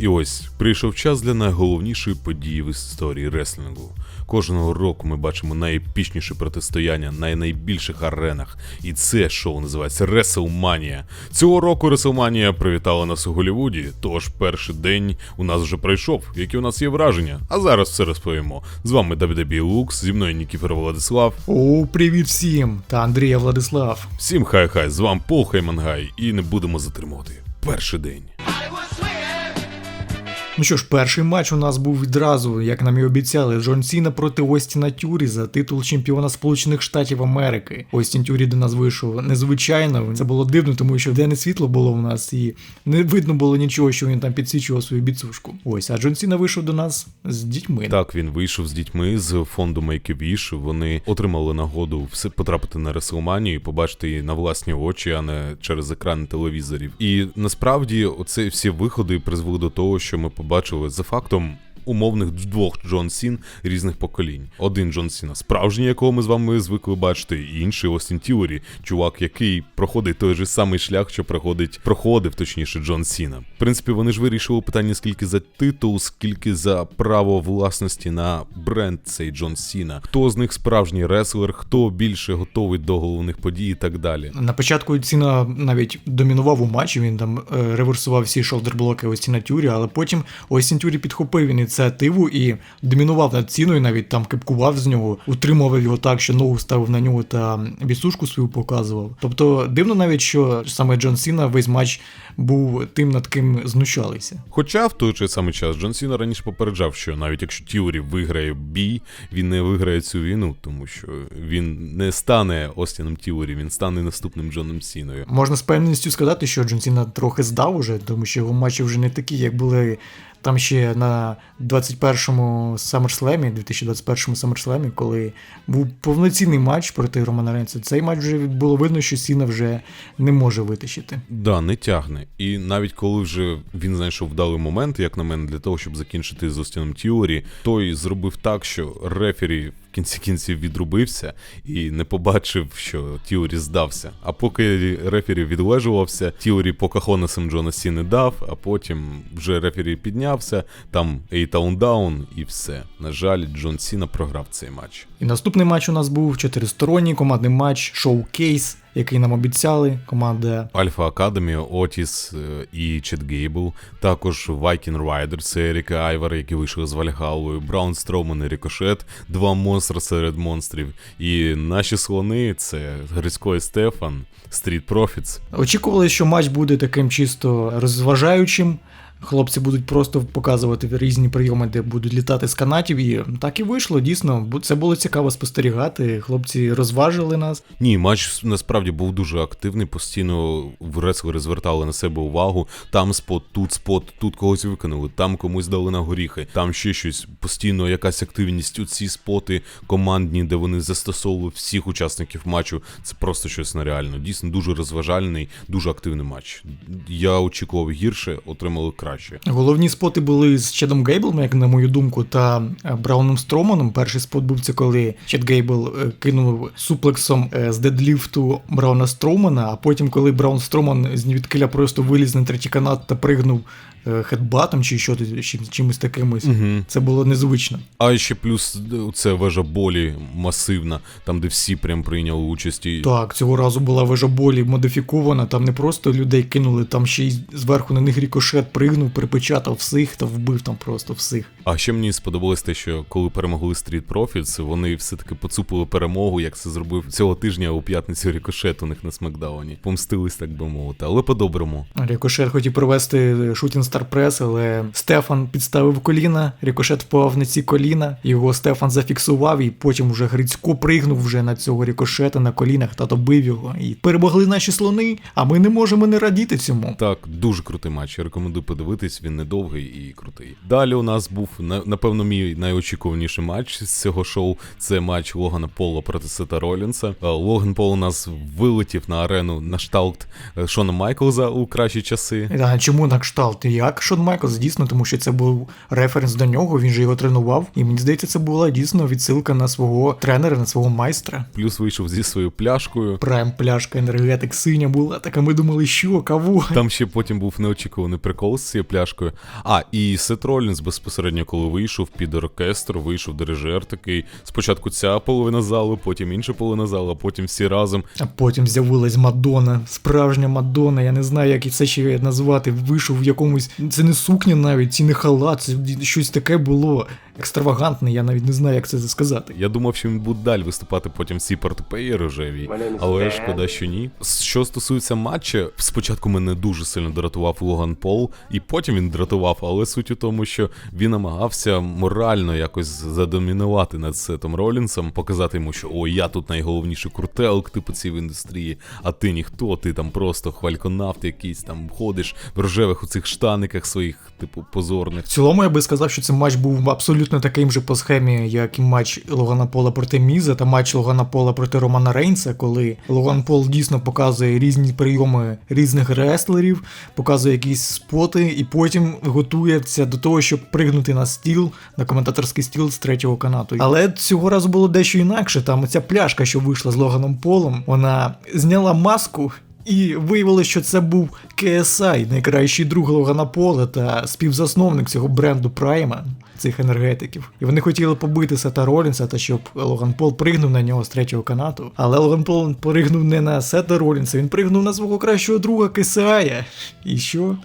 І ось прийшов час для найголовнішої події в історії реслінгу. Кожного року ми бачимо найепічніше протистояння на найбільших аренах. І це шоу називається WrestleMania. Цього року WrestleMania привітала нас у Голлівуді, тож перший день у нас вже пройшов. Які у нас є враження? А зараз все розповімо. З вами WWE Лукс, зі мною Нікіфер Владислав. О, привіт всім! Та Андрія Владислав. Всім хай-хай, з вами Пол Хаймангай, і не будемо затримувати. Перший день. Ну що ж, перший матч у нас був відразу, як нам і обіцяли, Джон Сіна проти Остіна Тюрі за титул чемпіона Сполучених Штатів Америки. Остін Тюрі до нас вийшов незвичайно. Це було дивно, тому що денне світло було в нас, і не видно було нічого, що він там підсвічував свою біцушку. Ось, а Джон Сіна вийшов до нас з дітьми. Так, він вийшов з дітьми з фонду Make-A-Wish. Вони отримали нагоду все потрапити на Реслманію і побачити її на власні очі, а не через екрани телевізорів. І насправді, оце всі виходи призвели до того, що ми побачили за фактом. Умовних двох Джон Сін різних поколінь. Один Джон Сіна справжній, якого ми з вами звикли бачити, і інший Остін Тіорі, чувак, який проходить той же самий шлях, що проходить, проходив, точніше, Джон Сіна. В принципі, вони ж вирішили питання скільки за титул, скільки за право власності на бренд цей Джон Сіна. Хто з них справжній реслер, хто більше готовий до головних подій і так далі. На початку Ціна навіть домінував у матчі, він там е, реверсував всі шолдерблоки Остіна Тюрі, але потім Остін Тюрі підхопив він ініціативу і домінував над ціною, навіть там кипкував з нього, утримував його так, що ногу ставив на нього та бісушку свою показував. Тобто дивно навіть, що саме Джон Сіна весь матч був тим, над ким знущалися. Хоча в той же самий час Джон Сіна раніше попереджав, що навіть якщо Тіорі виграє бій, він не виграє цю війну, тому що він не стане Остіном Тіорі, він стане наступним Джоном Сіною. Можна з певністю сказати, що Джон Сіна трохи здав уже, тому що його матчі вже не такі, як були там ще на 21-му SummerSlam, 2021 SummerSlam, коли був повноцінний матч проти Романа Ренса, Цей матч вже було видно, що Сіна вже не може витащити. Да, не тягне. І навіть коли вже він знайшов вдалий момент, як на мене, для того, щоб закінчити з Остіном Тіорі, той зробив так, що рефері кінці кінців відрубився і не побачив, що Тіорі здався. А поки рефері відлежувався, Тіорі покахонесом Джона Сіни дав, а потім вже рефері піднявся, там ейтаундаун і все. На жаль, Джон Сіна програв цей матч. І наступний матч у нас був чотиристоронній командний матч шоу-кейс, який нам обіцяли. Команда Альфа Академі, Отіс і Чет Гейбл, також Вайкін Райдер, це Еріка Айвар, які вийшли з Вальгалою, Браун Строуман і Рікошет, два монстри серед монстрів. І наші слони це Грицько і Стефан, Стріт Профіц. очікували, що матч буде таким чисто розважаючим. Хлопці будуть просто показувати різні прийоми, де будуть літати з канатів, і так і вийшло. Дійсно, це було цікаво спостерігати. Хлопці розважили нас. Ні, матч насправді був дуже активний. Постійно реслери звертали на себе увагу. Там спот, тут спот, тут когось виконали, там комусь дали на горіхи, там ще щось. Постійно якась активність. У ці споти командні, де вони застосовували всіх учасників матчу. Це просто щось нереально. Дійсно дуже розважальний, дуже активний матч. Я очікував гірше, отримали краще. Головні споти були з Чедом Гейблом, як на мою думку, та е, Брауном Строманом. Перший спот був це коли Чед Гейбл е, кинув суплексом е, з дедліфту Брауна Стромана, а потім, коли Браун Строман з нівідкиля просто виліз на третій канат та пригнув хедбатом чи що чимось таким. Угу. Це було незвично. А ще плюс е, це вежа болі масивна, там де всі прям прийняли участь. І... Так, цього разу була вежа болі модифікована, там не просто людей кинули, там ще й зверху на них рікошет пригнув, перепечатав всіх та вбив там просто всіх. А ще мені сподобалось те, що коли перемогли Street Profits, вони все-таки поцупили перемогу, як це зробив цього тижня у п'ятницю рікошет у них на смакдауні. Помстились, так би мовити, але по-доброму. Рікошет хотів провести шутінг Press, але Стефан підставив коліна, Рікошет впав на ці коліна, його Стефан зафіксував, і потім вже Грицько пригнув вже на цього рікошета на колінах та добив його. І перемогли наші слони, а ми не можемо не радіти цьому. Так, дуже крутий матч. Я рекомендую подивитись, він недовгий і крутий. Далі у нас був напевно мій найочікуваніший матч з цього шоу. Це матч Логана Пола проти Сета Ролінса. Е, Логан Пол у нас вилетів на арену на шталт е, Шона Майклза у кращі часи. Чому на кшталт? Як Шон Майклс, дійсно, тому що це був референс до нього, він же його тренував. І мені здається, це була дійсно відсилка на свого тренера, на свого майстра. Плюс вийшов зі своєю пляшкою. Прайм пляшка енергетик синя була, така ми думали, що, кого? Там ще потім був неочікуваний прикол з цією пляшкою. А, і Сет Ролінс безпосередньо, коли вийшов під оркестр, вийшов дирижер такий. Спочатку ця половина залу, потім інша половина залу, а потім всі разом. А потім з'явилась Мадонна, справжня Мадонна, я не знаю, як це ще назвати. Вийшов в якомусь. Це не сукня навіть, це не халат, це щось таке було екстравагантне, я навіть не знаю, як це сказати. Я думав, що він буде далі виступати потім в цій портупеї рожевій, але шкода, що ні. Що стосується матча, спочатку мене дуже сильно дратував Логан Пол, і потім він дратував, але суть у тому, що він намагався морально якось задомінувати над Сетом Ролінсом, показати йому, що о, я тут найголовніший крутелк, типу ці в індустрії, а ти ніхто, ти там просто хвальконавт якийсь там ходиш в рожевих у цих штаниках своїх, типу, позорних. В цілому я би сказав, що цей матч був абсолютно таким же по схемі, як і матч Логана Пола проти Міза та матч Логана Пола проти Романа Рейнса, коли Логан Пол дійсно показує різні прийоми різних реслерів, показує якісь споти, і потім готується до того, щоб пригнути на стіл, на коментаторський стіл з третього канату. Але цього разу було дещо інакше. Там оця пляшка, що вийшла з Логаном Полом, вона зняла маску. І виявилося, що це був KSI, найкращий друг Логана Пола та співзасновник цього бренду Прайма, цих енергетиків. І вони хотіли побити Сета Ролінса, та щоб Логан Пол пригнув на нього з третього канату. Але Логан Пол пригнув не на Сета Ролінса, він пригнув на свого кращого друга KSI. І що?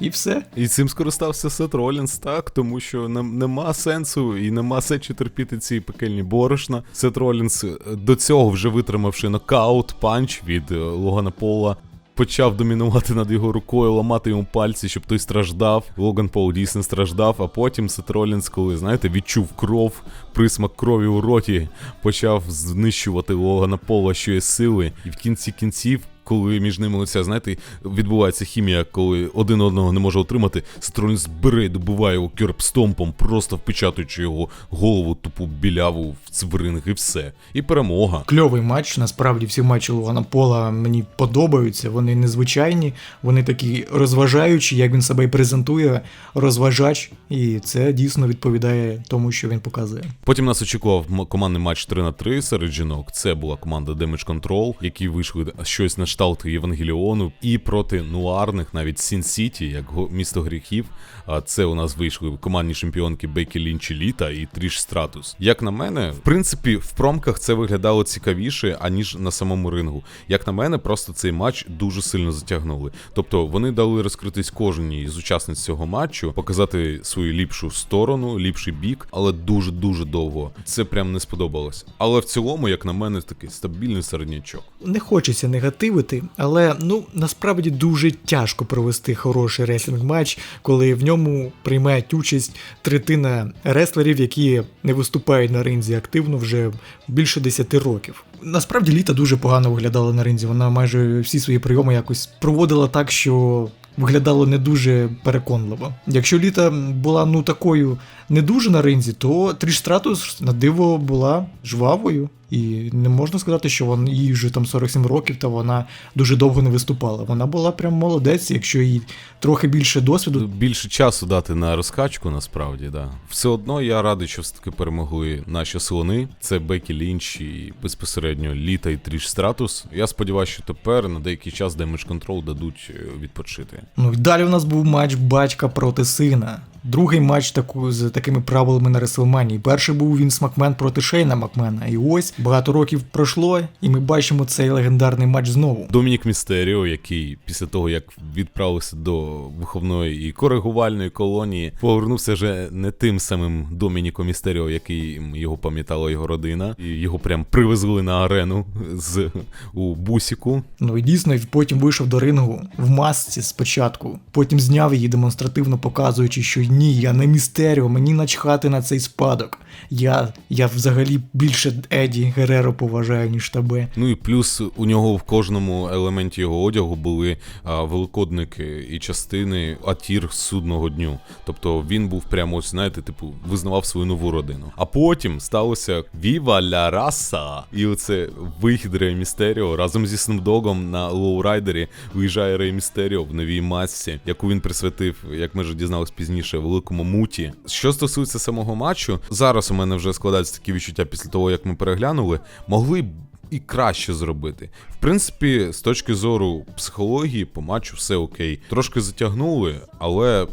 І все. І цим скористався Сет Ролінс так, тому що не, нема сенсу і нема сечі терпіти ці пекельні борошна. Сет Ролінс е, до цього вже витримавши нокаут, панч від е, Логана Пола. Почав домінувати над його рукою, ламати йому пальці, щоб той страждав. Логан Пол дійсно страждав, а потім Сет Ролінс, коли, знаєте, відчув кров, присмак крові у роті, почав знищувати Логана Пола, що є сили, і в кінці кінців коли між ними оця, знаєте, відбувається хімія, коли один одного не може отримати, Стролін збере і добиває його кюрбстомпом, просто впечатуючи його голову тупу біляву в цвринг і все. І перемога. Кльовий матч. Насправді всі матчі Логана Пола мені подобаються. Вони незвичайні, вони такі розважаючі, як він себе і презентує, розважач, і це дійсно відповідає тому, що він показує. Потім нас очікував командний матч 3 на 3 серед жінок. Це була команда Damage Control, які вийшли щось на кшталт Євангеліону, і проти нуарних, навіть Сін Сіті, як місто гріхів. А це у нас вийшли командні чемпіонки Бекі Лінч і Літа і Тріш Стратус. Як на мене, в принципі, в промках це виглядало цікавіше, аніж на самому рингу. Як на мене, просто цей матч дуже сильно затягнули. Тобто вони дали розкритись кожній з учасниць цього матчу, показати свою ліпшу сторону, ліпший бік, але дуже дуже довго. Це прям не сподобалось. Але в цілому, як на мене, такий стабільний середнячок. Не хочеться негативити, але ну насправді дуже тяжко провести хороший реслінг матч, коли в ньому приймають участь третина реслерів, які не виступають на ринзі активно вже більше 10 років. Насправді літа дуже погано виглядала на ринзі. Вона майже всі свої прийоми якось проводила так, що виглядало не дуже переконливо. Якщо літа була ну такою не дуже на ринзі, то Тріш Стратус на диво була жвавою. І не можна сказати, що вон їй вже там 47 років, та вона дуже довго не виступала. Вона була прям молодець, якщо їй трохи більше досвіду. Більше часу дати на розкачку, насправді, да. Все одно я радий, що все-таки перемогли наші слони. Це Бекі Лінч і безпосередньо Літа і Тріш Стратус. Я сподіваюся, що тепер на деякий час Damage Control дадуть е, відпочити. Ну і далі у нас був матч батька проти сина. Другий матч таку з такими правилами на Реслманії. Перший був Вінс Макмен проти Шейна Макмена. І ось багато років пройшло, і ми бачимо цей легендарний матч знову. Домінік Містеріо, який після того, як відправився до виховної і коригувальної колонії, повернувся вже не тим самим Домініком Містеріо, який його пам'ятала його родина, і його прям привезли на арену з у бусіку. Ну і дійсно, потім вийшов до рингу в масці спочатку, потім зняв її демонстративно показуючи, що ні, я не містеріо, мені начхати на цей спадок. Я, я взагалі більше Еді Гереро поважаю, ніж тебе. Ну і плюс у нього в кожному елементі його одягу були а, великодники і частини атір судного дню. Тобто він був прямо, ось, знаєте, типу, визнавав свою нову родину. А потім сталося Віва ля раса! І оце вихід Рей Містеріо разом зі Снупдогом на лоурайдері виїжджає Рей Містеріо в новій масці, яку він присвятив, як ми вже дізналися пізніше, великому муті. Що стосується самого матчу, зараз у мене вже складаються такі відчуття після того, як ми переглянули, могли б і краще зробити. В принципі, з точки зору психології, по матчу все окей. Трошки затягнули, але.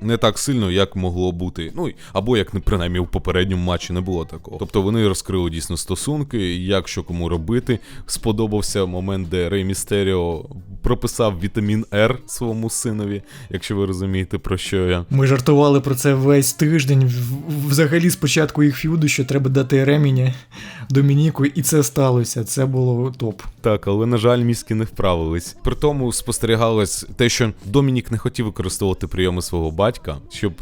Не так сильно, як могло бути. Ну або як не принаймні в попередньому матчі не було такого. Тобто вони розкрили дійсно стосунки, як що кому робити. Сподобався момент, де Рей Містеріо прописав вітамін Р своєму синові, якщо ви розумієте про що я. Ми жартували про це весь тиждень. Взагалі, спочатку їх ф'юду, що треба дати ремені Домініку, і це сталося. Це було топ. Так, але на жаль, мізки не вправились. При тому спостерігалось те, що Домінік не хотів використовувати прийоми свого батька, щоб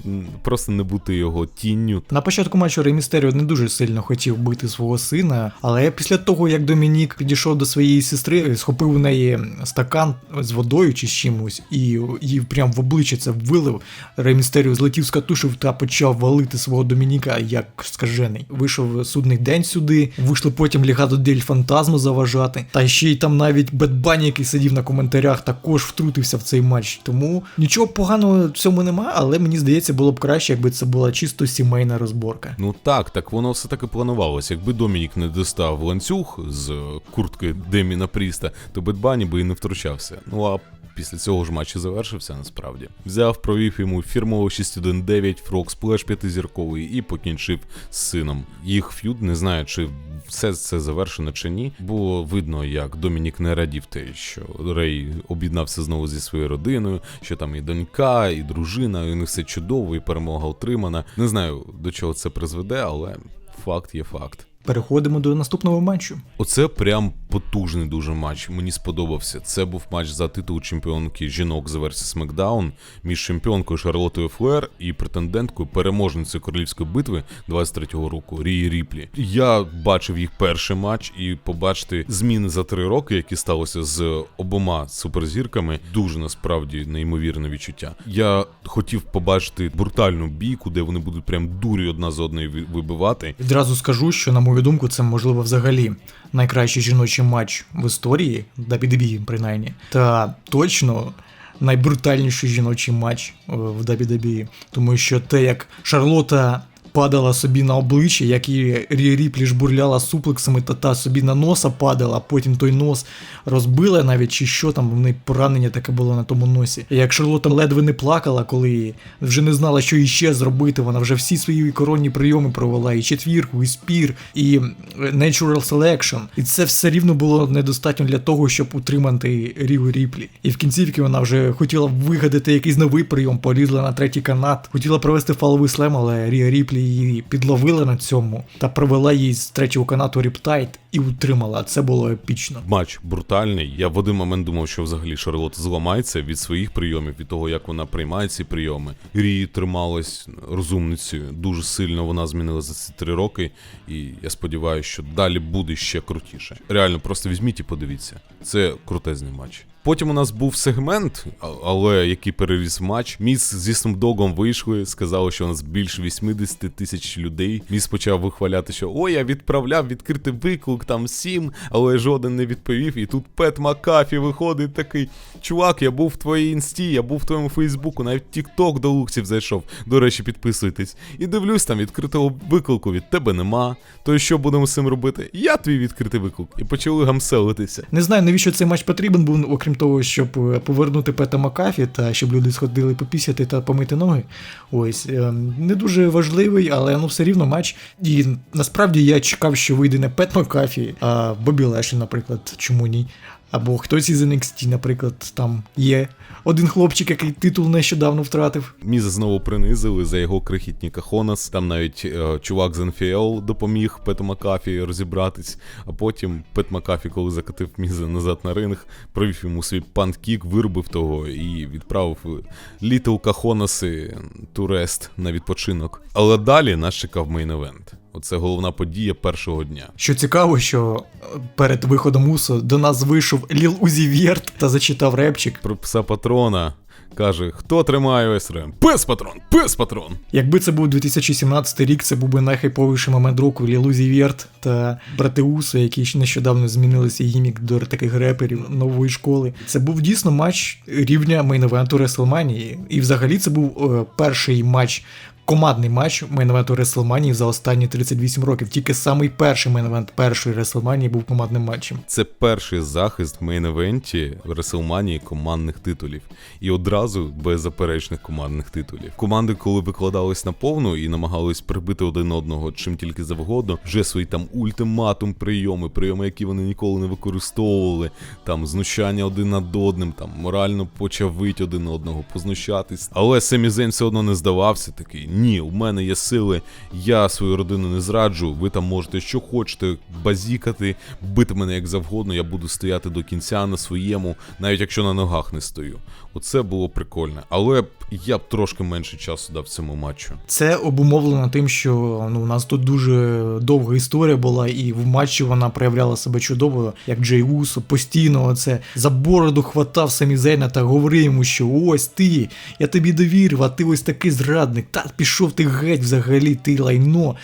просто не бути його тінню. На початку матчу Рей Містеріо не дуже сильно хотів бити свого сина, але після того, як Домінік підійшов до своєї сестри, схопив у неї стакан з водою чи з чимось, і їй прям в обличчя це вилив. Рей Містеріо злетів з катушів та почав валити свого Домініка як скажений. Вийшов судний день сюди, вийшли потім Лігадо Дель Фантазму заважати. Та ще й там навіть Бетбані, який сидів на коментарях, також втрутився в цей матч. Тому нічого поганого в цьому немає, але мені здається, було б краще, якби це була чисто сімейна розборка. Ну так, так воно все таки планувалося. Якби Домінік не достав ланцюг з куртки Деміна Пріста, то Бетбані би і не втручався. Ну а після цього ж матч і завершився насправді. Взяв, провів йому фірмово 6-1-9 Фрог сплеш п'ятизірковий і покінчив з сином. Їх ф'юд не знаю, чи все це завершено чи ні. Було видно, як Домінік не радів те, що Рей об'єднався знову зі своєю родиною, що там і донька, і дружина, і у них все чудово, і перемога отримана. Не знаю до чого це призведе, але факт є факт. Переходимо до наступного матчу. Оце прям потужний дуже матч. Мені сподобався. Це був матч за титул чемпіонки жінок з версії SmackDown між чемпіонкою Шарлотою Флер і претенденткою переможницею королівської битви 23-го року Рії Ріплі. Я бачив їх перший матч і побачити зміни за три роки, які сталося з обома суперзірками. Дуже насправді неймовірне відчуття. Я хотів побачити брутальну бійку, де вони будуть прям дурі одна з одної вибивати. Відразу скажу, що на мою думку, це можливо взагалі найкращий жіночий матч в історії, WWE принаймні, та точно найбрутальніший жіночий матч е, в WWE. Тому що те, як Шарлота падала собі на обличчя, як і Рі Ріплі жбурляла суплексами, та та собі на носа падала, а потім той нос розбила навіть, чи що там в неї поранення таке було на тому носі. Як Шарлота ледве не плакала, коли вже не знала, що іще зробити, вона вже всі свої коронні прийоми провела, і четвірку, і спір, і Natural Selection. І це все рівно було недостатньо для того, щоб утримати Ріву Ріплі. І в кінцівці вона вже хотіла вигадати якийсь новий прийом, полізла на третій канат, хотіла провести фаловий слем, але Рія Ріплі її підловила на цьому та провела її з третього канату Ріптайт і утримала. Це було епічно. Матч брутальний. Я в один момент думав, що взагалі Шарлотта зламається від своїх прийомів, від того, як вона приймає ці прийоми. Рії трималась розумницею. Дуже сильно вона змінила за ці три роки, і я сподіваюся, що далі буде ще крутіше. Реально, просто візьміть і подивіться. Це крутезний матч. Потім у нас був сегмент, але який переріс матч. Міс зі Снупдогом вийшли, сказали, що у нас більше 80 тисяч людей. Міс почав вихваляти, що о, я відправляв відкритий виклик там всім, але жоден не відповів. І тут Пет Макафі виходить такий: Чувак, я був в твоїй інсті, я був в твоєму Фейсбуку, навіть Тікток до лукців зайшов. До речі, підписуйтесь. І дивлюсь, там відкритого виклику від тебе нема. То що будемо з цим робити? Я твій відкритий виклик. І почали гамселитися. Не знаю, навіщо цей матч потрібен був, окрім того, щоб е, повернути Пета Макафі та щоб люди сходили попісяти та помити ноги. Ось е, не дуже важливий, але ну все рівно матч. І насправді я чекав, що вийде не Пет Макафі, а Бобі Леші, наприклад, чому ні. Або хтось із NXT, наприклад, там є один хлопчик, який титул нещодавно втратив. Міза знову принизили за його крихітні кахонас. Там навіть е, чувак з НФЛ допоміг Пету Макафі розібратись. А потім Пет Макафі, коли закатив Міза назад на ринг, провів йому свій панкік, вирубив того і відправив Літл Кахонаси турест на відпочинок. Але далі нас чекав мейн-евент. Оце головна подія першого дня. Що цікаво, що е, перед виходом Усо до нас вийшов Ліл Узі Вєрт та зачитав репчик. Про пса патрона каже: Хто тримає ОСРМ? Пес патрон! Пес патрон! Якби це був 2017 рік, це був би найхайповіший момент року Ліл Узі Вєрт та брати Усо, які ще нещодавно змінили свій гімік до таких реперів нової школи. Це був дійсно матч рівня мейн-евенту Реслманії. І взагалі це був е, перший матч. Командний матч мейн-евенту за останні 38 років. Тільки самий перший мейн-евент першої Реслманії був командним матчем. Це перший захист в мейн-евенті командних титулів. І одразу беззаперечних командних титулів. Команди, коли викладались на повну і намагались прибити один одного чим тільки завгодно, вже свої там ультиматум прийоми, прийоми, які вони ніколи не використовували, там знущання один над одним, там морально почавить один одного, познущатись. Але Семі Зейн все одно не здавався такий. Ні, у мене є сили, я свою родину не зраджу. Ви там можете що хочете базікати, бити мене як завгодно. Я буду стояти до кінця на своєму, навіть якщо на ногах не стою. Оце було прикольно. Але я б трошки менше часу дав цьому матчу. Це обумовлено тим, що ну, у нас тут дуже довга історія була, і в матчі вона проявляла себе чудово, як Джей Усо постійно це за бороду хватав самі Зейна та говорив йому, що ось ти, я тобі довірив, а ти ось такий зрадник. Та пішов ти геть взагалі, ти лайно.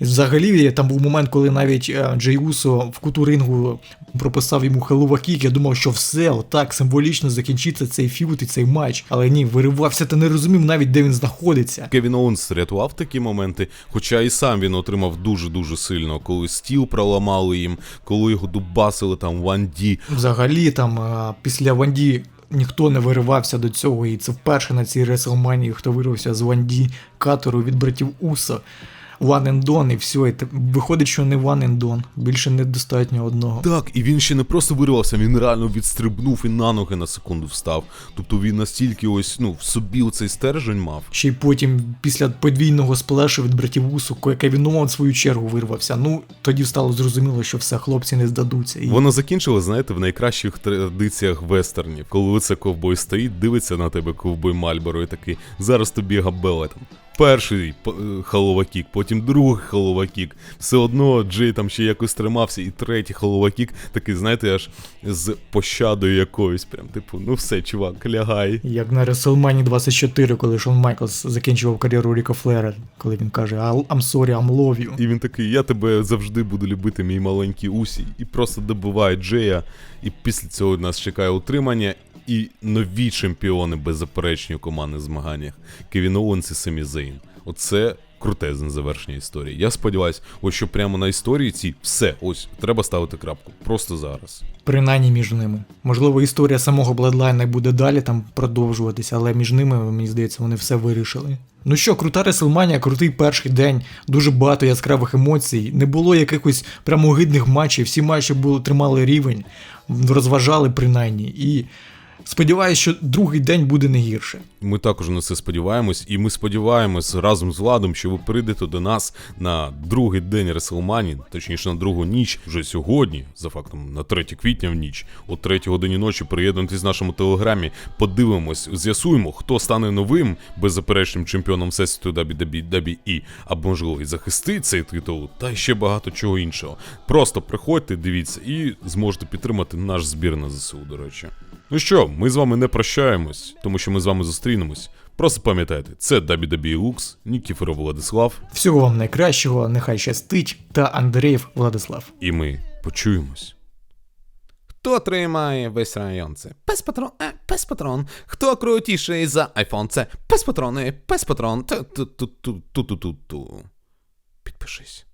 Взагалі, там був момент, коли навіть е, Джей Усо в куту рингу прописав йому хеловакік. Я думав, що все, отак символічно закінчиться цей фіут і цей матч. Але ні, виривався та не розумів навіть, де він знаходиться. Кевін Оуенс рятував такі моменти, хоча і сам він отримав дуже-дуже сильно, коли стіл проламали їм, коли його дубасили там в 1D. Взагалі, там е, після Ванді ніхто не виривався до цього, і це вперше на цій Реселманії, хто вирвався з Ванді катеру від братів Уса. One and done, і все. І виходить, що не one and done, більше недостатньо одного. Так, і він ще не просто вирвався, він реально відстрибнув і на ноги на секунду встав. Тобто він настільки ось ну в собі цей стержень мав. Ще й потім, після подвійного сплешу від братів Усу, Кевін Оуен в свою чергу вирвався. Ну, тоді стало зрозуміло, що все, хлопці не здадуться. І... Воно закінчило, знаєте, в найкращих традиціях вестернів. Коли оце ковбой стоїть, дивиться на тебе ковбой Мальборо і такий, зараз тобі габела там. Перший е, халова-кік, потім другий халова-кік. Все одно Джей там ще якось тримався, і третій халова-кік, такий, знаєте, аж з пощадою якоюсь. Прям, типу, ну все, чувак, лягай. Як на WrestleMania 24, коли Шон Майклс закінчував кар'єру Ріка Флера, коли він каже «I'll- I'm sorry, I'm love you. І він такий, я тебе завжди буду любити, мій маленький Усі. І просто добиває Джея. І після цього нас чекає утримання. І нові чемпіони беззаперечні у командних змаганнях. Кевін Оуенс і Семі Зейн. Оце крутезне завершення історії. Я сподіваюся, ось що прямо на історії цій все, ось треба ставити крапку. Просто зараз. Принаймні між ними. Можливо, історія самого Бладлайна буде далі там продовжуватися, але між ними, мені здається, вони все вирішили. Ну що, крута Реслманія, крутий перший день, дуже багато яскравих емоцій. Не було якихось прямо огидних матчів, всі матчі були, тримали рівень, розважали принаймні. І сподіваюся, що другий день буде не гірше. Ми також на це сподіваємось, і ми сподіваємось разом з Владом, що ви прийдете до нас на другий день Реселмані, точніше на другу ніч, вже сьогодні, за фактом на 3 квітня в ніч, о 3 годині ночі приєднуйтесь в нашому телеграмі, подивимось, з'ясуємо, хто стане новим беззаперечним чемпіоном всесвіту WWE, або можливо і захистить цей титул, та ще багато чого іншого. Просто приходьте, дивіться і зможете підтримати наш збір на ЗСУ, до речі. Ну що, ми з вами не прощаємось, тому що ми з вами зустрінемось. Просто пам'ятайте, це WWE Lux, Нікіфоров Владислав, Всього вам найкращого, нехай щастить, та Андрієв Владислав. і ми почуємось. Хто тримає весь район? Це пес патрон, е, пес патрон. Хто крутіший за айфон? Це пес патрон, е, пес патрон. Ту-ту-ту-ту-ту-ту. Підпишись.